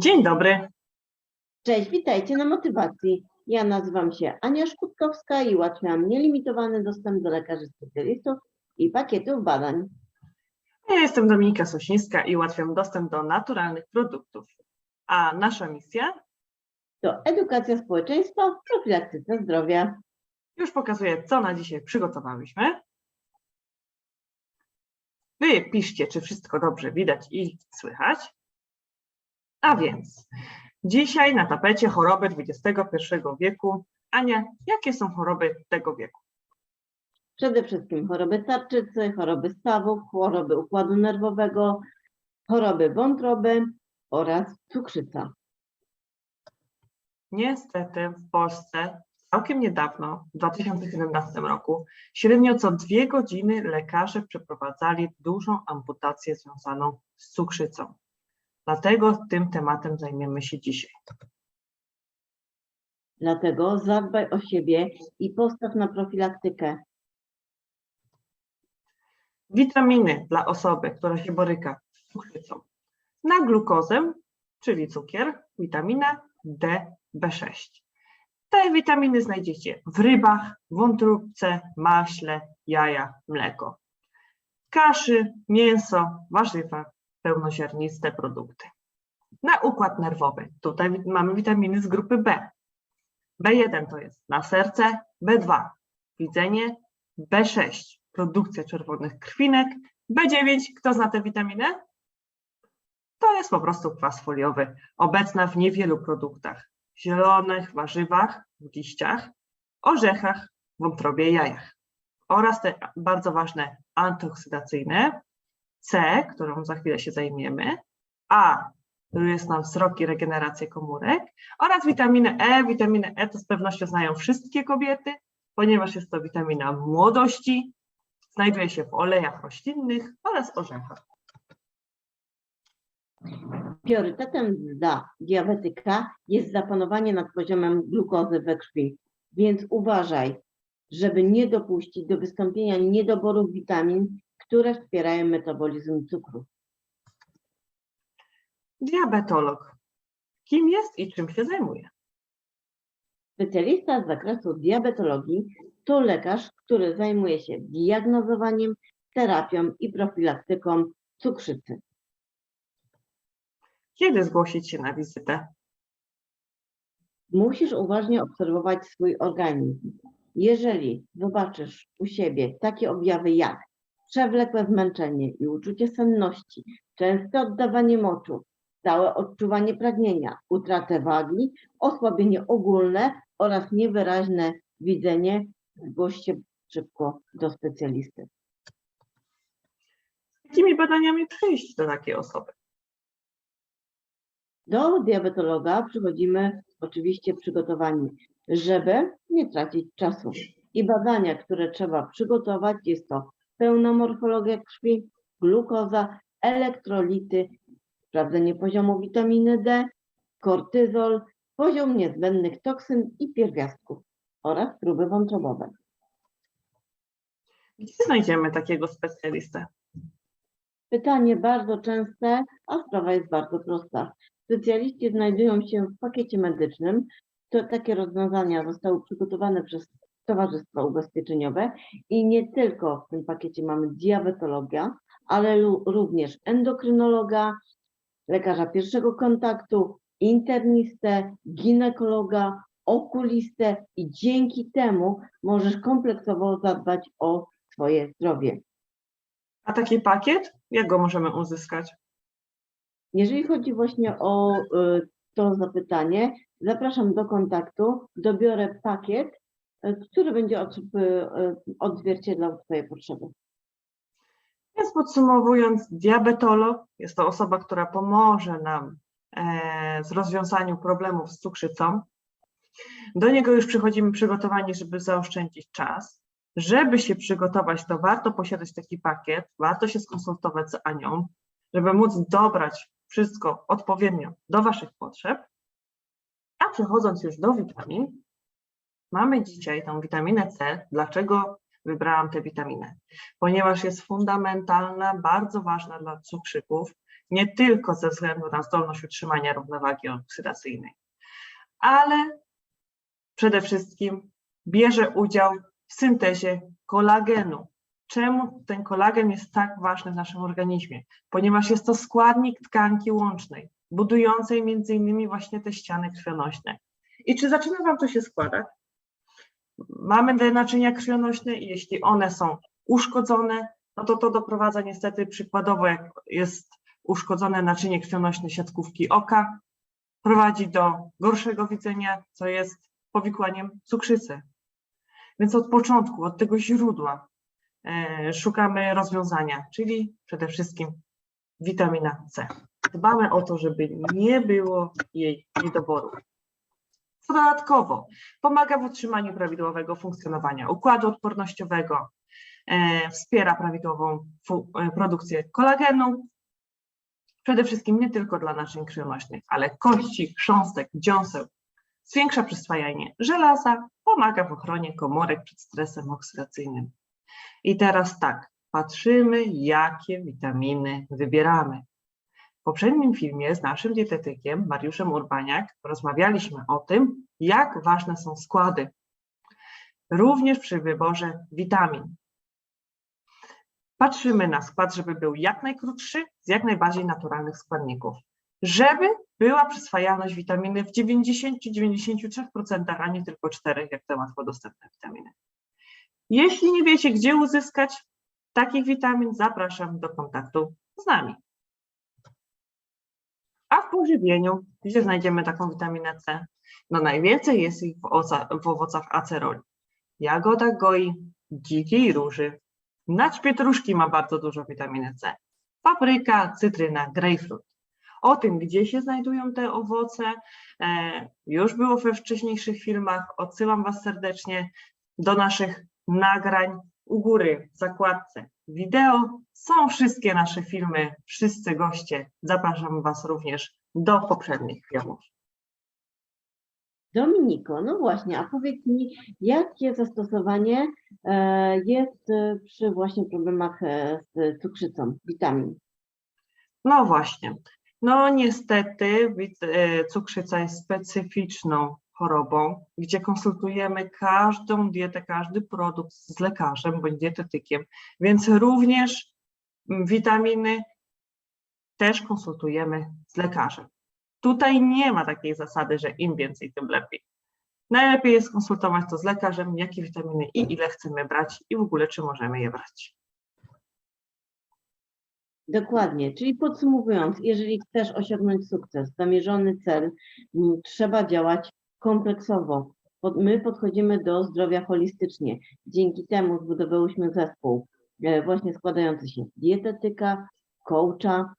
Dzień dobry. Cześć, witajcie na motywacji. Ja nazywam się Ania Szkutkowska i ułatwiam nielimitowany dostęp do lekarzy specjalistów i pakietów badań. Ja jestem Dominika Sosińska i ułatwiam dostęp do naturalnych produktów. A nasza misja To edukacja społeczeństwa w profilaktyce zdrowia. już pokazuje, co na dzisiaj przygotowałyśmy. Wy piszcie, czy wszystko dobrze widać i słychać. A więc dzisiaj na tapecie choroby XXI wieku. Ania, jakie są choroby tego wieku? Przede wszystkim choroby tarczycy, choroby stawów, choroby układu nerwowego, choroby wątroby oraz cukrzyca. Niestety w Polsce całkiem niedawno, w 2017 roku, średnio co dwie godziny lekarze przeprowadzali dużą amputację związaną z cukrzycą. Dlatego tym tematem zajmiemy się dzisiaj. Dlatego zadbaj o siebie i postaw na profilaktykę. Witaminy dla osoby, która się boryka z cukrzycą. Na glukozę, czyli cukier, witamina D, B6. Te witaminy znajdziecie w rybach, wątróbce, maśle, jajach, mleko. Kaszy, mięso, warzywa, pełnoziarniste produkty. Na układ nerwowy. Tutaj mamy witaminy z grupy B. B1 to jest na serce, B2 widzenie, B6 produkcja czerwonych krwinek, B9 kto zna tę witaminę? To jest po prostu kwas foliowy, obecna w niewielu produktach. Zielonych warzywach, w liściach, orzechach, wątrobie, jajach. Oraz te bardzo ważne antyoksydacyjne, C, którą za chwilę się zajmiemy, A, który jest na wzrok i regenerację komórek, oraz witaminę E. Witaminę E to z pewnością znają wszystkie kobiety, ponieważ jest to witamina młodości, znajduje się w olejach roślinnych oraz orzechach. Priorytetem dla diabetyka jest zapanowanie nad poziomem glukozy we krwi, więc uważaj, żeby nie dopuścić do wystąpienia niedoborów witamin, które wspierają metabolizm cukru. Diabetolog. Kim jest i czym się zajmuje? Specjalista z zakresu diabetologii to lekarz, który zajmuje się diagnozowaniem, terapią i profilaktyką cukrzycy. Kiedy zgłosić się na wizytę? Musisz uważnie obserwować swój organizm. Jeżeli zobaczysz u siebie takie objawy jak przewlekłe zmęczenie i uczucie senności, częste oddawanie moczu, stałe odczuwanie pragnienia, utratę wagi, osłabienie ogólne oraz niewyraźne widzenie, zgłoś się szybko do specjalisty. Z jakimi badaniami przyjść do takiej osoby? Do diabetologa przychodzimy oczywiście przygotowani, żeby nie tracić czasu. I badania, które trzeba przygotować, jest to pełna morfologia krwi, glukoza, elektrolity, sprawdzenie poziomu witaminy D, kortyzol, poziom niezbędnych toksyn i pierwiastków oraz próby wątrobowe. Gdzie znajdziemy takiego specjalistę? Pytanie bardzo częste, a sprawa jest bardzo prosta. Specjaliści znajdują się w pakiecie medycznym. To takie rozwiązania zostały przygotowane przez Towarzystwa Ubezpieczeniowe i nie tylko w tym pakiecie mamy diabetologia, ale również endokrynologa, lekarza pierwszego kontaktu, internistę, ginekologa, okulistę i dzięki temu możesz kompleksowo zadbać o swoje zdrowie. A taki pakiet? Jak go możemy uzyskać? Jeżeli chodzi właśnie o y, to zapytanie, zapraszam do kontaktu, dobiorę pakiet, który będzie y, odzwierciedlał Twoje potrzeby. Więc podsumowując, diabetolog jest to osoba, która pomoże nam e, z rozwiązaniu problemów z cukrzycą. Do niego już przychodzimy przygotowani, żeby zaoszczędzić czas. Żeby się przygotować, to warto posiadać taki pakiet, warto się skonsultować z Anią, żeby móc dobrać wszystko odpowiednio do Waszych potrzeb. A przechodząc już do witamin, mamy dzisiaj tą witaminę C. Dlaczego wybrałam tę witaminę? Ponieważ jest fundamentalna, bardzo ważna dla cukrzyków Nie tylko ze względu na zdolność utrzymania równowagi oksydacyjnej, ale przede wszystkim bierze udział w syntezie kolagenu. Czemu ten kolagen jest tak ważny w naszym organizmie? Ponieważ jest to składnik tkanki łącznej, budującej między innymi właśnie te ściany krwionośne. I czy zaczyna Wam to się składać? Mamy te naczynia krwionośne i jeśli one są uszkodzone, no to to doprowadza niestety przykładowo, jak jest uszkodzone naczynie krwionośne siatkówki oka, prowadzi do gorszego widzenia, co jest powikłaniem cukrzycy. Więc od początku, od tego źródła e, szukamy rozwiązania, czyli przede wszystkim witamina C. Dbamy o to, żeby nie było jej niedoboru. Dodatkowo pomaga w utrzymaniu prawidłowego funkcjonowania układu odpornościowego, e, wspiera prawidłową e, produkcję kolagenu, przede wszystkim nie tylko dla naczyń krwionośnych, ale kości, chrząstek, dziąseł, zwiększa przyswajanie żelaza, pomaga w ochronie komórek przed stresem oksydacyjnym. I teraz tak, patrzymy, jakie witaminy wybieramy. W poprzednim filmie z naszym dietetykiem Mariuszem Urbaniak rozmawialiśmy o tym, jak ważne są składy, również przy wyborze witamin. Patrzymy na skład, żeby był jak najkrótszy, z jak najbardziej naturalnych składników, żeby była przyswajalność witaminy w 90-93%, a nie tylko 4%, jak te łatwo dostępne witaminy. Jeśli nie wiecie, gdzie uzyskać takich witamin, zapraszam do kontaktu z nami. A w pożywieniu, gdzie znajdziemy taką witaminę C? No najwięcej jest ich w, oca, w owocach aceroli. Jagoda goi, dzikiej róży. Nać pietruszki ma bardzo dużo witaminy C. Papryka, cytryna, grejpfrut. O tym, gdzie się znajdują te owoce, e, już było we wcześniejszych filmach. Odsyłam Was serdecznie do naszych nagrań u góry w zakładce wideo. Są wszystkie nasze filmy, wszyscy goście. Zapraszam Was również do poprzednich filmów. Dominiko, no właśnie, a powiedz mi, jakie zastosowanie e, jest przy właśnie problemach e, z cukrzycą, witamin? No właśnie. No niestety e, cukrzyca jest specyficzną chorobą, gdzie konsultujemy każdą dietę, każdy produkt z lekarzem bądź dietetykiem, więc również mm, witaminy też konsultujemy z lekarzem. Tutaj nie ma takiej zasady, że im więcej, tym lepiej. Najlepiej jest konsultować to z lekarzem, jakie witaminy i ile chcemy brać i w ogóle czy możemy je brać. Dokładnie, czyli podsumowując, jeżeli chcesz osiągnąć sukces, zamierzony cel, m, trzeba działać kompleksowo. My podchodzimy do zdrowia holistycznie. Dzięki temu zbudowałyśmy zespół e, właśnie składający się z dietetyka, coacha,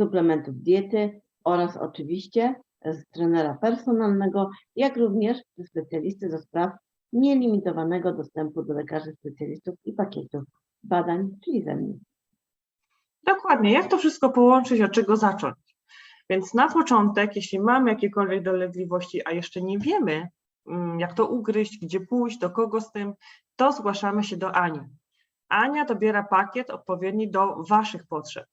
suplementów diety oraz oczywiście z trenera personalnego, jak również ze specjalisty do spraw nielimitowanego dostępu do lekarzy specjalistów i pakietów badań, czyli ze mnie. Dokładnie, jak to wszystko połączyć, od czego zacząć? Więc na początek, jeśli mamy jakiekolwiek dolegliwości, a jeszcze nie wiemy, mm, jak to ugryźć, gdzie pójść, do kogo z tym, to zgłaszamy się do Ani. Ania dobiera pakiet odpowiedni do Waszych potrzeb.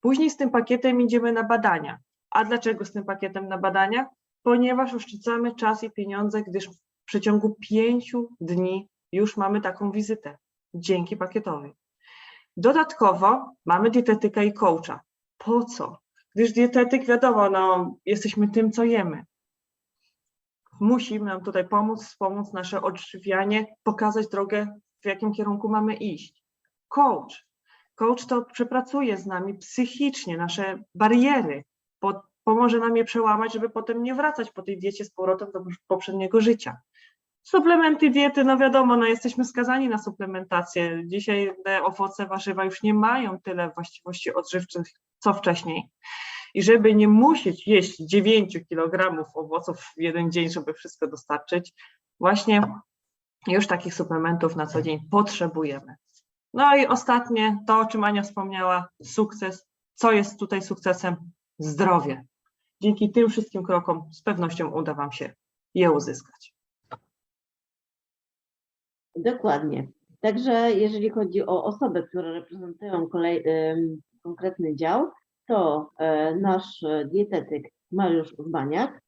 Później z tym pakietem idziemy na badania. A dlaczego z tym pakietem na badania? Ponieważ oszczędzamy czas i pieniądze, gdyż w przeciągu pięciu dni już mamy taką wizytę dzięki pakietowi. Dodatkowo mamy dietetyka i coacha. Po co? Gdyż dietetyk, wiadomo, no, jesteśmy tym, co jemy. Musi nam tutaj pomóc, wspomóc nasze odżywianie, pokazać drogę, w jakim kierunku mamy iść. Coach. Coach to przepracuje z nami psychicznie nasze bariery, po, pomoże nam je przełamać, żeby potem nie wracać po tej diecie z powrotem do poprzedniego życia. Suplementy diety, no wiadomo, no jesteśmy skazani na suplementację. Dzisiaj te owoce, warzywa już nie mają tyle właściwości odżywczych, co wcześniej. I żeby nie musieć jeść 9 kg owoców w jeden dzień, żeby wszystko dostarczyć, właśnie już takich suplementów na co dzień potrzebujemy. No i ostatnie, to o czym Ania wspomniała, sukces. Co jest tutaj sukcesem? Zdrowie. Dzięki tym wszystkim krokom z pewnością uda Wam się je uzyskać. Dokładnie. Także jeżeli chodzi o osoby, które reprezentują kolej, konkretny dział, to e, nasz e, dietetyk Mariusz Urbaniak,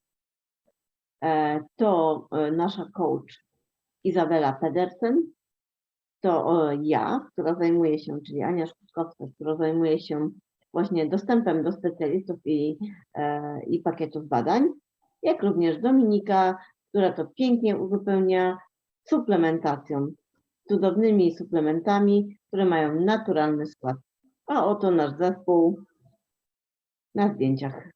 e, to nasza coach Izabela Pedersen, to ja, która zajmuje się, czyli Ania Szkutkowska, która zajmuje się właśnie dostępem do specjalistów i, i pakietów badań, jak również Dominika, która to pięknie uzupełnia suplementacją, cudownymi suplementami, które mają naturalny skład. A oto nasz zespół na zdjęciach.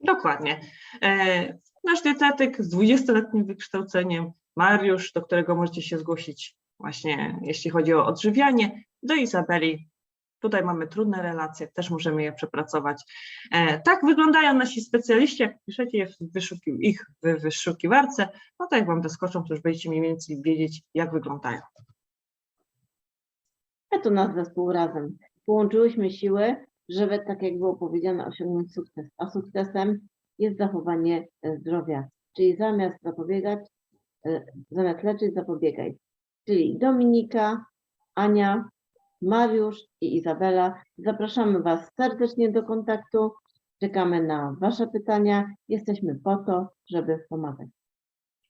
Dokładnie. E, Nasz dietetyk z 20-letnim wykształceniem, Mariusz, do którego możecie się zgłosić właśnie jeśli chodzi o odżywianie, do Izabeli. Tutaj mamy trudne relacje, też możemy je przepracować. E, tak wyglądają nasi specjaliści, jak piszecie je w wyszuki, ich w wyszukiwarce, no to jak Wam doskoczą, to już będziecie mniej więcej wiedzieć, jak wyglądają. A to nasz zespół razem. Połączyłyśmy siły, żeby, tak jak było powiedziane, osiągnąć sukces. A sukcesem jest zachowanie e, zdrowia. Czyli zamiast zapobiegać, e, zamiast leczyć, zapobiegaj. Czyli Dominika, Ania, Mariusz i Izabela. Zapraszamy Was serdecznie do kontaktu. Czekamy na Wasze pytania. Jesteśmy po to, żeby pomagać.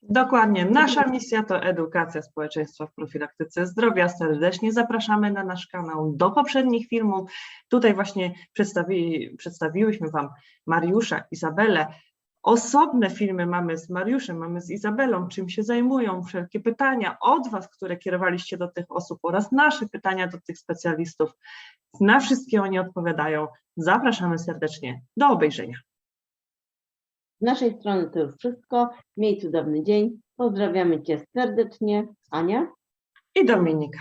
Dokładnie. Nasza misja to edukacja społeczeństwa w profilaktyce zdrowia. Serdecznie zapraszamy na nasz kanał do poprzednich filmów. Tutaj właśnie przedstawi, przedstawiłyśmy Wam Mariusza, Izabelę. Osobne filmy mamy z Mariuszem, mamy z Izabelą, czym się zajmują, wszelkie pytania od Was, które kierowaliście do tych osób oraz nasze pytania do tych specjalistów. Na wszystkie oni odpowiadają. Zapraszamy serdecznie do obejrzenia. Z naszej strony to już wszystko. Miej cudowny dzień. Pozdrawiamy Cię serdecznie. Ania. I Dominika.